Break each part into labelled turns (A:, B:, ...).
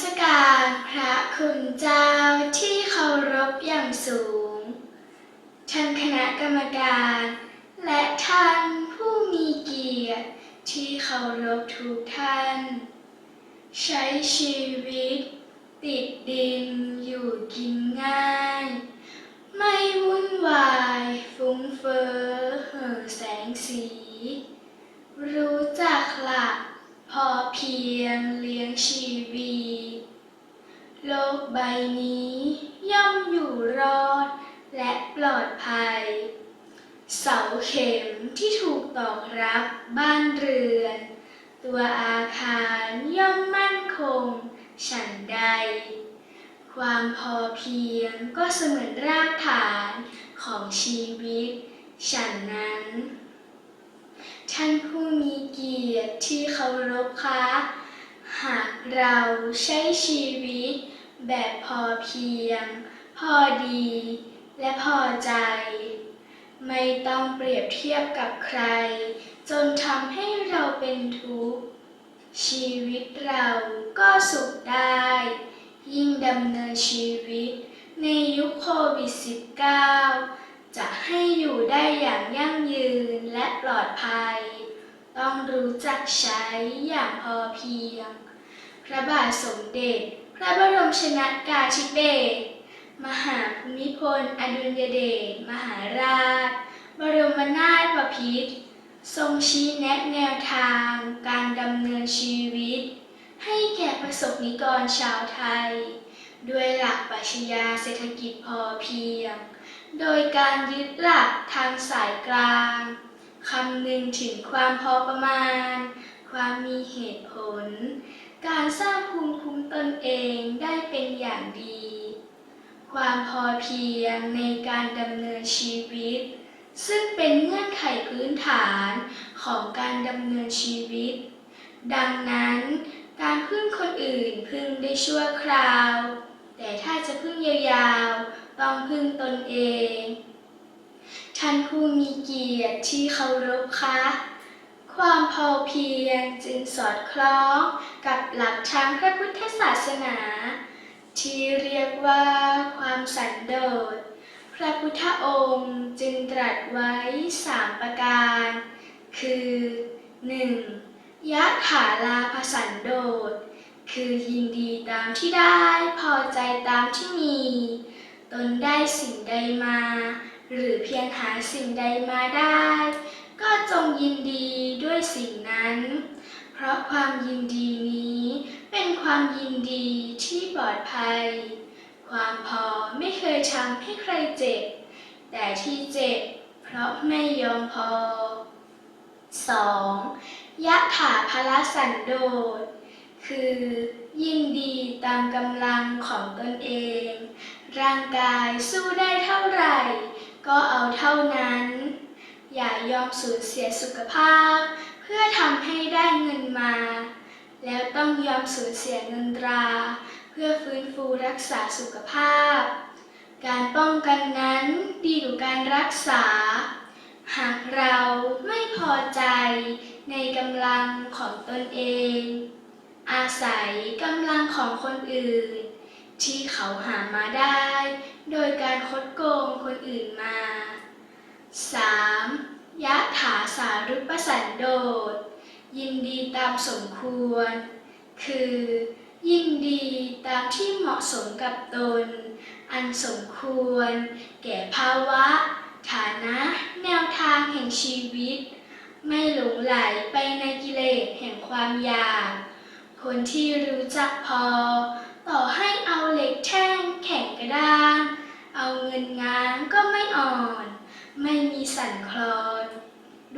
A: สการพระคุณเจ้าที่เคารพอย่างสูง ท่านคณะกรรมการ และท่านผู้มีเกียรติที่เคารพทุกท่าน ใช้ชีวิต ติดดินอยู่กินง่าย ไม่วุ่นวายฟุ้งเฟ้อเห่อแสงสี รู้จักหลักพอเพียงเลี้ยงชี ใบนี้ย่อมอยู่รอด และปลอดภัย เสาเข็มที่ถูกตอกรับบ้านเรือน ตัวอาคารย่อมมั่นคง ฉันใด ความพอเพียงก็เสมือนรากฐานของชีวิต ฉันนั้น ท่านผู้มีเกียรติที่เคารพคะหากเราใช้ชีวิต แบบพอเพียง พอดี และพอใจ ไม่ต้องเปรียบเทียบกับใคร จนทำให้เราเป็นทุกข์ ชีวิตเราก็สุขได้ ยิ่งดำเนินชีวิต ในยุคโควิด -19 จะให้อยู่ได้อย่างยั่งยืนและปลอดภัย ต้องรู้จักใช้อย่างพอเพียง พระบาทสมเด็จ พระบรมชนากาธิเบศมหาภูมิพล อดุลยเดชมหาราช บรมนาถบพิตรทรงชี้แนะแนวทาง การดำเนินชีวิต ให้แก่ประสบนิกรชาวไทย ด้วยหลักปรัชญาเศรษฐกิจพอเพียง โดยการยึดหลักทางสายกลางคำนึงถึงความพอประมาณ มมีเหตุผล การสร้างภูมิคุ้มตนเองได้เป็นอย่างดี ความพอเพียงในการดำเนินชีวิต ซึ่งเป็นเงื่อนไขพื้นฐานของการดำเนินชีวิต ดังนั้น การพึ่งคนอื่นพึ่งได้ชั่วคราว แต่ถ้าจะพึ่งยาวๆ ต้องพึ่งตนเอง ท่านผู้มีเกียรติที่เคารพคะ ความพอเพียงจึงสอดคล้องกับหลักทางพระพุทธศาสนา ที่เรียกว่าความสันโดษ พระพุทธองค์จึงตรัสไว้สามประการ คือ 1. ยะถาลาภสันโดษ คือยินดีตามที่ได้พอใจตามที่มี ตนได้สิ่งใดมา หรือเพียงหาสิ่งใดมาได้ ก็จงยินดีด้วยสิ่งนั้น เพราะความยินดีนี้เป็นความยินดีที่ปลอดภัย ความพอไม่เคยทำให้ใครเจ็บ แต่ที่เจ็บเพราะไม่ยอมพอ 2. ยะถาภละสันโดษ คือ ยินดีตามกำลังของตนเอง ร่างกายสู้ได้เท่าไหร่ ก็เอาเท่านั้น อย่ายอมสูญเสียสุขภาพ เพื่อทำให้ได้เงินมา แล้วต้องยอมสูญเสียเงินตรา เพื่อฟื้นฟูรักษาสุขภาพ การป้องกันนั้นดีกว่าการรักษา หากเราไม่พอใจในกำลังของตนเอง อาศัยกำลังของคนอื่น ที่เขาหามาได้ โดยการคดโกงคนอื่นมา 3. ยะถาสารุปสันโดษยินดีตามสมควร คือ ยินดีตามที่เหมาะสมกับตน อันสมควร แก่ภาวะ ฐานะ แนวทางแห่งชีวิต ไม่หลงไหลไปในกิเลสแห่งความอยาก คนที่รู้จักพอ ต่อให้เอาเหล็กแท่งแข็งกระด้าง เอาเงินงางก็ไม่อ่อน ไม่มีสั่นคลอน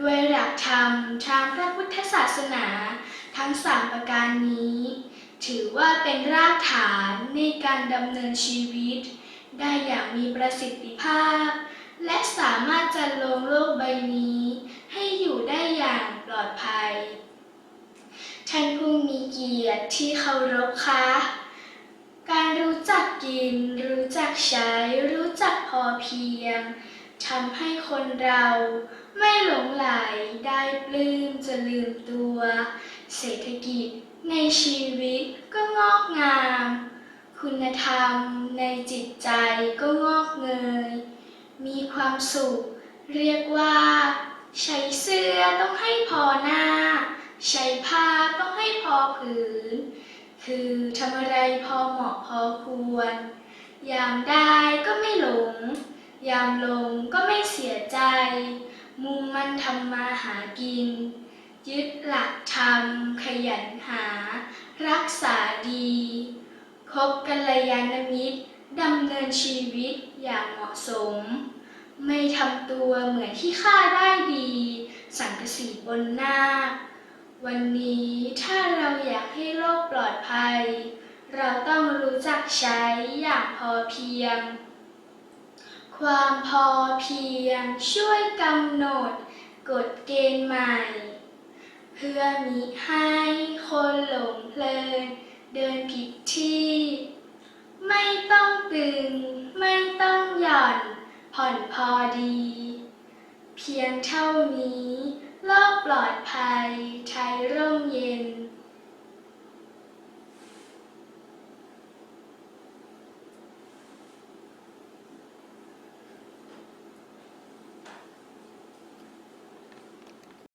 A: ด้วยหลักธรรมทางพระพุทธศาสนา ทั้งสามประการนี้ ถือว่าเป็นรากฐานในการดำเนินชีวิต ได้อย่างมีประสิทธิภาพ และสามารถจัดลงโลกใบนี้ ให้อยู่ได้อย่างปลอดภัย ท่านผู้มีเกียรติที่เคารพคะการรู้จักกิน รู้จักใช้ รู้จักพอเพียง ทำให้คนเราไม่หลงไหลได้ปลื้มจะลืมตัว เศรษฐกิจในชีวิตก็งอกงาม คุณธรรมในจิตใจก็งอกเงย มีความสุข เรียกว่า ใช้เสื้อต้องให้พอหน้า ใช้ผ้าต้องให้พอผืน คือทำอะไรพอเหมาะพอควร ยามได้ก็ไม่หลง ยามลงก็ไม่เสียใจ มุ่งมั่นทำมาหากิน ยึดหลักธรรมขยันหา รักษาดี คบกัลยาณมิตรดำเนินชีวิตอย่างเหมาะสม ไม่ทำตัวเหมือนที่ข้าได้ดี สังกสีบนหน้า วันนี้ถ้าเราอยากให้โลกปลอดภัย เราต้องรู้จักใช้อย่างพอเพียง ความพอเพียงช่วยกำหนดกฎเกณฑ์ใหม่ เพื่อมิให้คนหลงเพลินเดินผิดที่ ไม่ต้องตึง ไม่ต้องหย่อน ผ่อนพอดี เพียงเท่านี้ โลกปลอดภัยไทยร่มเย็น